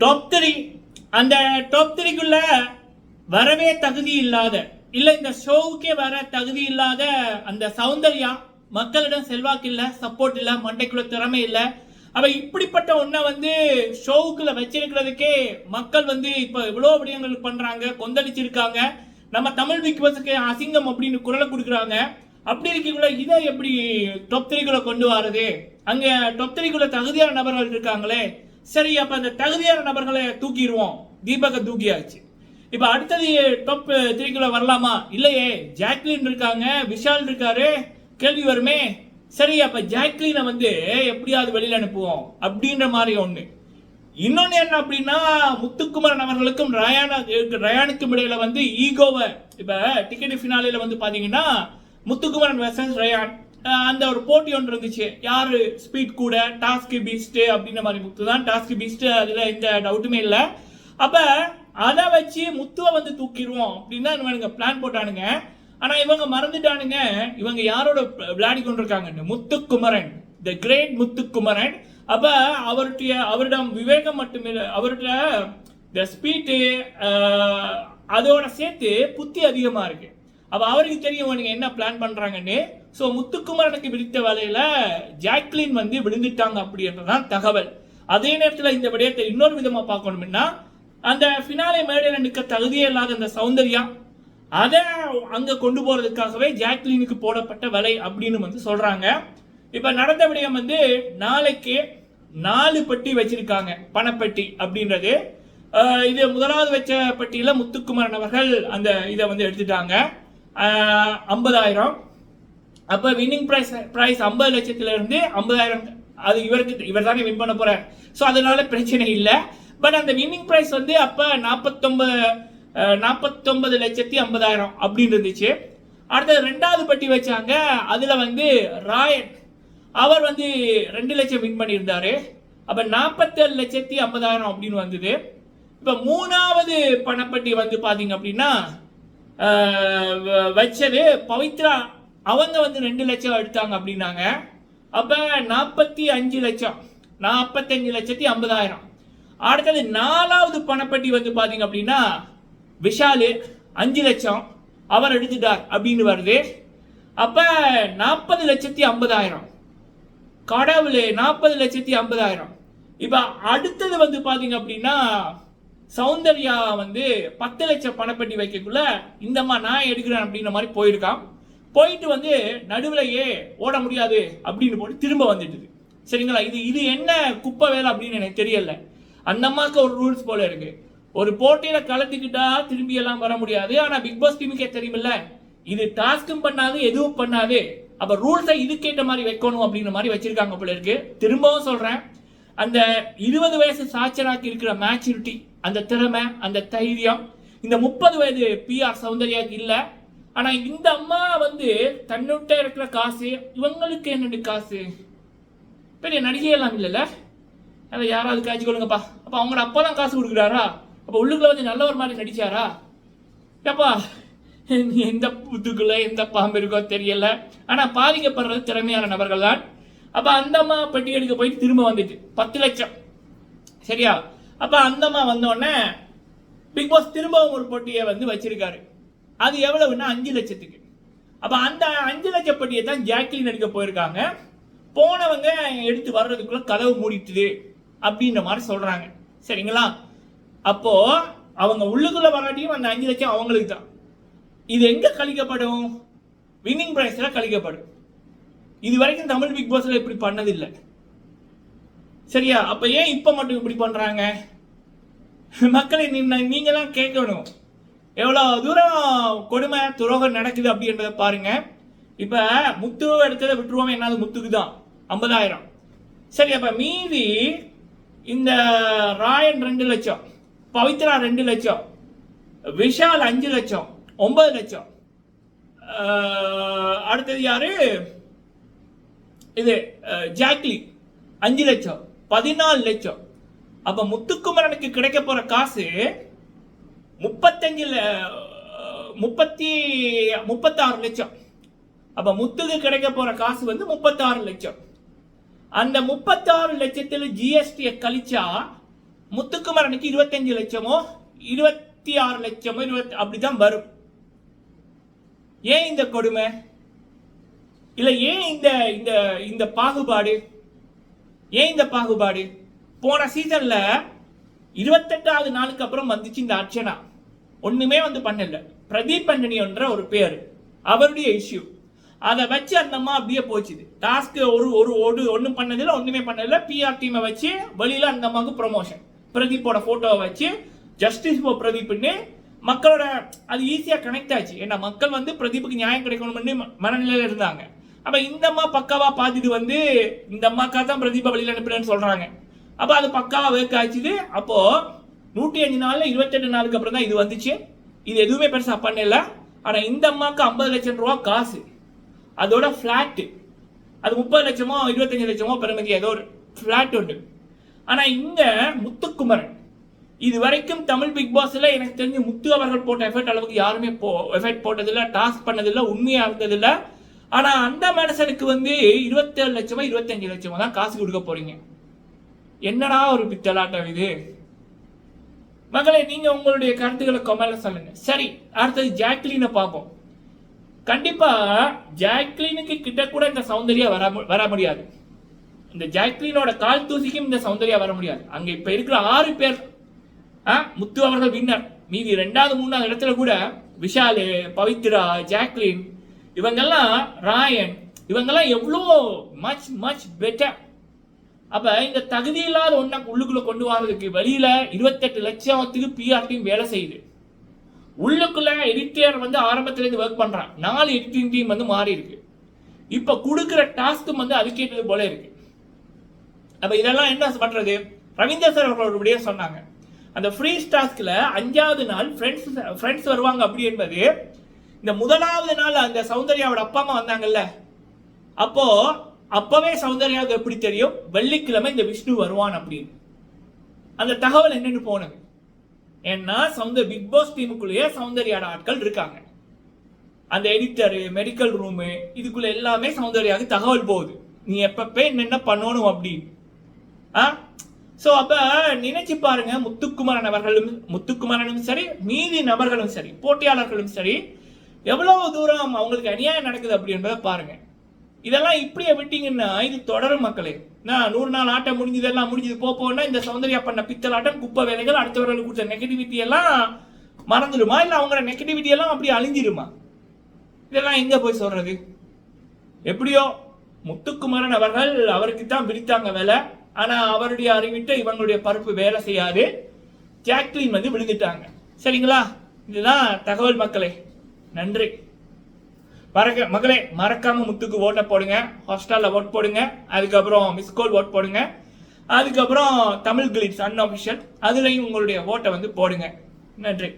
Top three அந்த top த்ரீக்குள்ள வரவே தகுதி இல்லாத இல்லை இந்த ஷோவுக்கே வர தகுதி இல்லாத அந்த சௌந்தர்யா மக்களிடம் செல்வாக்கு இல்லை சப்போர்ட் இல்லை மண்டைக்குள்ள திறமை இல்லை. அவ இப்படிப்பட்ட ஒன்றை வந்து ஷோவுக்குள்ள வச்சிருக்கிறதுக்கே மக்கள் வந்து இப்போ இவ்வளோ விடயங்கள் பண்ணுறாங்க கொந்தளிச்சிருக்காங்க. நம்ம தமிழ் பிக் பாஸுக்கு அசிங்கம் அப்படின்னு குரலை கொடுக்குறாங்க. அப்படி இருக்கக்குள்ள இதை எப்படி டாப் த்ரீக்குள்ள கொண்டு வரது? அங்கே டாப் த்ரீக்குள்ள தகுதியான நபர்கள் இருக்காங்களே சரி அப்ப அந்த தகுதியான நபர்களை தூக்கிடுவோம். தீபக தூக்கியாச்சு. இப்ப அடுத்தது டாப் த்ரீக்குள்ள வரலாமா? இல்லையே. ஜாக்லின் இருக்காங்க. விஷால் இருக்காரு. கேள்வி வருமே. சரி அப்ப ஜாக்லினை வந்து எப்படியாவது வெளியில அனுப்புவோம். அப்படின்ற மாதிரி ஒண்ணு. இன்னொன்னு என்ன அப்படின்னா முத்துக்குமரன் அவர்களுக்கும் ரயானா ரயானுக்கும் இடையில வந்து ஈகோவை இப்ப டிக்கெட் ஃபினாலில வந்து பாத்தீங்கன்னா முத்துக்குமரன் வெர்சஸ் ரயான். அந்த ஒரு போட்டி ஒன்று இருந்துச்சு. யார் ஸ்பீட் கூட டாஸ்க் பீஸ்ட்டு அப்படின்ற மாதிரி முத்து தான். டாஸ்க் பீஸ்ட்டு அதில் எந்த டவுட்டுமே இல்லை. அப்போ அதை வச்சு முத்துவை வந்து தூக்கிடுவோம் அப்படின்னு தான் இவனுங்க பிளான் போட்டானுங்க. ஆனால் இவங்க மறந்துட்டானுங்க. இவங்க யாரோட விளையாடி கொண்டிருக்காங்கன்னு? முத்துக்குமரன். The great Muthukumaran. அப்போ அவருடைய அவரிடம் விவேகம் மட்டுமில்லை அவருடைய இந்த ஸ்பீட்டு அதோட சேர்த்து புத்தி அதிகமாக இருக்குது அப்போ அவருக்கு தெரியும் இவனுங்க என்ன பிளான் பண்ணுறாங்கன்னு ஸோ முத்துக்குமரனுக்கு விடுத்த வலையில் ஜாக்லின் வந்து விழுந்துட்டாங்க அப்படின்றதான் தகவல். அதே நேரத்தில் இந்த விடயத்தை இன்னொரு விதமாக பார்க்கணும்னா அந்த ஃபினாலே மேடையில் நிற்க தகுதியே இல்லாத அந்த சௌந்தர்யா அதை அங்கே கொண்டு போகிறதுக்காகவே ஜாக்லினுக்கு போடப்பட்ட வலை அப்படின்னு வந்து சொல்கிறாங்க இப்போ நடந்த விடயம் வந்து நாளைக்கு நாலு பெட்டி வச்சிருக்காங்க பணப்பெட்டி அப்படின்றது. இது முதலாவது வச்ச பட்டியில் முத்துக்குமரன் அவர்கள் அந்த இதை வந்து எடுத்துட்டாங்க. ஐம்பதாயிரம். அப்போ வின்னிங் ப்ரைஸ் ப்ரைஸ் ஐம்பது லட்சத்துலேருந்து ஐம்பதாயிரம் அது இவருக்கு இவர் தானே வின் பண்ண போகிறார் ஸோ அதனால பிரச்சனை இல்லை. பட் அந்த வின்னிங் ப்ரைஸ் வந்து அப்போ நாற்பத்தொம்பது நாற்பத்தொம்பது லட்சத்தி ஐம்பதாயிரம் அப்படின்னு இருந்துச்சு. அடுத்தது ரெண்டாவது பட்டி வச்சாங்க அதில் வந்து ராயன். அவர் வந்து ரெண்டு லட்சம் வின் பண்ணியிருந்தாரு. அப்போ நாற்பத்தேழு லட்சத்தி ஐம்பதாயிரம் அப்படின்னு வந்தது. இப்போ மூணாவது பணப்பட்டி வந்து பார்த்தீங்க அப்படின்னா வச்சது பவித்ரா. அவங்க வந்து ரெண்டு லட்சம் எடுத்தாங்க அப்படின்னாங்க. அப்போ நாற்பத்தி அஞ்சு லட்சம். நாற்பத்தஞ்சு லட்சத்தி ஐம்பதாயிரம். அடுத்தது நாலாவது பணப்பட்டி வந்து பார்த்தீங்க அப்படின்னா விஷாலு அஞ்சு லட்சம். அவர் எடுத்துட்டார் அப்படின்னு வருது. அப்போ நாற்பது லட்சத்தி ஐம்பதாயிரம். கடவுளே நாற்பது லட்சத்தி ஐம்பதாயிரம். இப்போ அடுத்தது வந்து பார்த்தீங்க அப்படின்னா சௌந்தர்யா வந்து பத்து லட்சம் பணப்பெட்டி வைக்கக்குள்ள இந்தம்மா நான் எடுக்கிறேன் அப்படின்ற மாதிரி போயிருக்கான். போயிட்டு வந்து நடுவுலையே ஓட முடியாது அப்படின்னு போட்டு திரும்ப வந்துட்டுது. சரிங்களா? இது இது என்ன குப்பை வேலை அப்படின்னு எனக்கு தெரியல. அந்த அம்மாவுக்கு ஒரு ரூல்ஸ் போல இருக்கு. ஒரு போட்டியில கலந்துக்கிட்டா திரும்பி எல்லாம் வர முடியாது. ஆனா பிக் பாஸ் டீமுக்கே தெரியுமில்ல. இது டாஸ்க்கும் பண்ணாது எதுவும் பண்ணாது. அப்ப ரூல்ஸை இதுக்கேற்ற மாதிரி வைக்கணும் அப்படின்ற மாதிரி வச்சிருக்காங்க போல இருக்கு. திரும்பவும் சொல்றேன். அந்த இருபது வயசு சாச்சராக்கு இருக்கிற மேச்சூரிட்டி அந்த திறமை அந்த தைரியம் இந்த முப்பது வயது பிஆர் சௌந்தர்யாக்கு இல்லை. ஆனால் இந்த அம்மா வந்து தன்னுட்ட இருக்கிற காசு இவங்களுக்கு என்னென்ன காசு? பெரிய நடிகை எல்லாம் இல்லைல்ல? அதை யாராவது காய்ச்சி கொள்ளுங்கப்பா. அப்போ அவங்களோட அப்பா தான் காசு கொடுக்குறாரா? அப்போ உள்ளுக்குள்ள வந்து நல்லவர் மாதிரி நடிச்சாரா? ஏப்பா எந்த புத்துக்குள்ள எந்த பாம்பு இருக்கோ தெரியல. ஆனால் பாதிக்கப்படுறது திறமையான நபர்கள் தான். அப்போ அந்த அம்மா பெட்டி எடுக்க போயிட்டு திரும்ப வந்துட்டு பத்து லட்சம். சரியா? அப்போ அந்தம்மா வந்தோடனே பிக் பாஸ் திரும்பவும் ஒரு போட்டியை வந்து வச்சிருக்காரு. அது எவ்வளவுன்னா அஞ்சு லட்சத்துக்கு. அப்போ அந்த அஞ்சு லட்சம் பெட்டியை தான் ஜாக்லின் எடுக்க போயிருக்காங்க. போனவங்க எடுத்து வர்றதுக்குள்ள கதவு மூடிட்டுது அப்படின்ற மாதிரி சொல்றாங்க. சரிங்களா? அப்போ அவங்க உள்ளுக்குள்ள வராட்டியும் அந்த அஞ்சு லட்சம் அவங்களுக்கு தான். இது எங்க கழிக்கப்படும்? வின்னிங் ப்ரைஸில் கழிக்கப்படும். இது வரைக்கும் தமிழ் பிக் பாஸ்ல இப்படி பண்ணதில்லை. சரியா? அப்ப ஏன் இப்ப மட்டும் இப்படி பண்றாங்க? மக்களை நீ- நீங்க கேட்கணும். எவ்வளோ தூரம் கொடுமை துரோகம் நடக்குது அப்படின்றத பாருங்க. இப்போ முத்து எடுத்ததை விட்டுருவோம் என்னால் முத்துக்கு தான். ஐம்பதாயிரம். சரி அப்போ மீதி இந்த ராயன் ரெண்டு லட்சம் பவித்ரா ரெண்டு லட்சம் விஷால் அஞ்சு லட்சம் ஒன்பது லட்சம். அடுத்தது யாரு? இது ஜாக்லி அஞ்சு லட்சம். பதினாலு லட்சம். அப்ப முத்துக்குமரனுக்கு கிடைக்க போற காசு முப்பத்தஞ்சு ல- முப்பத்தி முப்பத்தாறு லட்சம். அப்ப முத்துக்கு கிடைக்க போற காசு வந்து முப்பத்தாறு லட்சம். அந்த முப்பத்தாறு லட்சத்தில் ஜிஎஸ்டியை கழிச்சா முத்துக்குமரனுக்கு இருபத்தஞ்சு லட்சமோ இருபத்தி ஆறு லட்சமோ இருபத்தி அப்படிதான் வரும். ஏன் இந்த கொடுமை? இல்லை ஏன் இந்த இந்த இந்த பாகுபாடு? ஏன் இந்த பாகுபாடு? போன சீசன்ல இருபத்தெட்டாவது நாளுக்கு அப்புறம் வந்துச்சு இந்த அர்ச்சனா. ஒண்ணுமே வந்து பண்ணல. பிரதீப் என்ற ஒரு பேர். அவருடைய இஷ்யூ அதை வச்சு அந்த அம்மா அப்படியே போச்சுது. டாஸ்க் ஒரு ஒரு ஒரு ஒன்றும் பண்ணதில்ல ஒன்றுமே பண்ணதில்ல. பிஆர் டீமை வச்சு வெளியில் அந்த அம்மாவுக்கு ப்ரொமோஷன் பிரதீப்போட ஃபோட்டோவை வச்சு ஜஸ்டிஸ் ஃபார் பிரதீப்னு மக்களோட அது ஈஸியாக கனெக்ட் ஆச்சு. ஏன்னா மக்கள் வந்து பிரதீப்புக்கு நியாயம் கிடைக்கணும்னு மனநிலையில் இருந்தாங்க. அப்ப இந்த அம்மா பக்காவா பார்த்துட்டு வந்து இந்த அம்மாக்கா தான் பிரதீபா வழியில் அனுப்பினேன்னு சொல்றாங்க. அப்ப அது பக்காவா ஒர்க் ஆச்சுது அப்போ நூற்றி அஞ்சு நாள்ல இருபத்தெட்டு நாளுக்கு அப்புறம் தான் இது வந்துச்சு. இது எதுவுமே பெருசா பண்ணல. ஆனா இந்த அம்மாக்கு ஐம்பது லட்சம் ரூபா காசு. அதோட ஃபிளாட் அது முப்பது லட்சமோ இருபத்தஞ்சு லட்சமோ பெருமதி ஏதோ ஒரு ஃபிளாட் உண்டு. ஆனா இந்த முத்துக்குமரன். இது வரைக்கும் தமிழ் பிக் பாஸ்ல எனக்கு தெரிஞ்சு முத்து அவர்கள் போட்ட எஃபெக்ட் அளவுக்கு யாருமே போ எஃபெக்ட் போட்டதில்லை டாஸ்க் பண்ணதில்ல உண்மையாக இருந்ததில்லை. ஆனா அந்த மனுஷனுக்கு வந்து இருபத்தேழு லட்சமோ இருபத்தஞ்சு லட்சமோ தான் காசு கொடுக்க போறீங்க. என்னடா ஒரு பித்தலாட்டம் இது? மகளே நீங்க உங்களுடைய கருத்துக்களை கொமல சொல்லுங்க. சரி அடுத்தது ஜாக்லினை பார்ப்போம். கண்டிப்பா ஜாக்லினுக்கு கிட்ட கூட இந்த சௌந்தர்யா வர வர முடியாது. இந்த ஜாக்லினோட கால் தூசிக்கும் இந்த சௌந்தர்யா வர முடியாது. அங்க இப்ப இருக்கிற ஆறு பேர் ஆ, முத்து அவர்கள் வின்னர் மீதி ரெண்டாவது மூணாவது இடத்துல கூட விஷாலு பவித்ரா ஜாக்லின் இவங்கெல்லாம் ராயன் இவங்கெல்லாம் எவ்வளோ மச் மச் பெட்டர் அப்போ இந்த தகுதி இல்லாத ஒன்றை உள்ளுக்குள்ளே கொண்டு வர்றதுக்கு வெளியில் இருபத்தெட்டு லட்சத்துக்கு பிஆர்டியும் வேலை செய்யுது. உள்ளுக்குள்ள எடிட்டர் வந்து ஆரம்பத்துலேருந்து ஒர்க் பண்ணுறான் நாலு எடிட்டிங் டீம் வந்து மாறி இருக்கு. இப்போ கொடுக்குற டாஸ்க்கும் வந்து அதுக்கேற்றது போல இருக்கு. அப்போ இதெல்லாம் என்ன பண்ணுறது ரவீந்தர் சார் அவர்களுடைய சொன்னாங்க. அந்த ஃப்ரீ டாஸ்கில் அஞ்சாவது நாள் ஃப்ரெண்ட்ஸ் ஃப்ரெண்ட்ஸ் வருவாங்க அப்படி என்பது இந்த முதலாவது நாள் அந்த சௌந்தர்யாவோட அப்பா அம்மா வந்தாங்கல்ல அப்போ அப்பவே சௌந்தர்யாவுக்கு எப்படி தெரியும்? வெள்ளிக்கிழமை இந்த விஷ்ணு வருவான் அப்படின்னு. அந்த தகவல் என்னன்னு போனது ஏன்னா சௌந்தர் பிக் பாஸ் டீமுக்குள்ளேயே சௌந்தர்யாட ஆட்கள் இருக்காங்க. அந்த எடிட்டரு மெடிக்கல் ரூமு இதுக்குள்ள எல்லாமே சௌந்தர்யாவுக்கு தகவல் போகுது. நீ எப்பப்ப என்னென்ன பண்ணணும் அப்படின்னு. ஆ? ஸோ அப்போ நினைச்சு பாருங்க முத்துக்குமரன் அவர்களும் முத்துக்குமரனும் சரி மீதி நபர்களும் சரி போட்டியாளர்களும் சரி எவ்வளவு தூரம் அவங்களுக்கு அநியாயம் நடக்குது அப்படின்றத பாருங்க. இதெல்லாம் இப்படியே விட்டீங்கன்னா இது தொடரும் மக்களே. நான் நூறு நாள் ஆட்டம் முடிஞ்சதெல்லாம் முடிஞ்சது போ போனா இந்த சௌந்தர்யா பண்ண பித்தலாட்டம் குப்பை வேலைகள் அடுத்தவர்களுக்கு கொடுத்த நெகட்டிவிட்டி எல்லாம் மறந்துடுமா? இல்லை அவங்களோட நெகட்டிவிட்டி எல்லாம் அப்படி அழிஞ்சிருமா இதெல்லாம் எங்க போய் சொல்றது? எப்படியோ முத்துக்குமரன் அவர்கள் அவருக்கு தான் விரித்தாங்க வேலை. ஆனா அவருடைய அறிவிட்டு இவங்களுடைய பருப்பு வேலை செய்யாது. ஜாக்லின் வந்து விழுந்துட்டாங்க. சரிங்களா? இதுதான் தகவல் மக்களே. நன்றி. மறக்க மகளே மறக்காம முத்துக்கு ஓட்டை போடுங்க. ஹாஸ்டலில் ஓட் போடுங்க. அதுக்கப்புறம் மிஸ்கோல் ஓட் போடுங்க. அதுக்கப்புறம் தமிழ் கிளிட்ஸ் அன்அஃபிஷியல் அதுலேயும் உங்களுடைய ஓட்டை வந்து போடுங்க. நன்றி.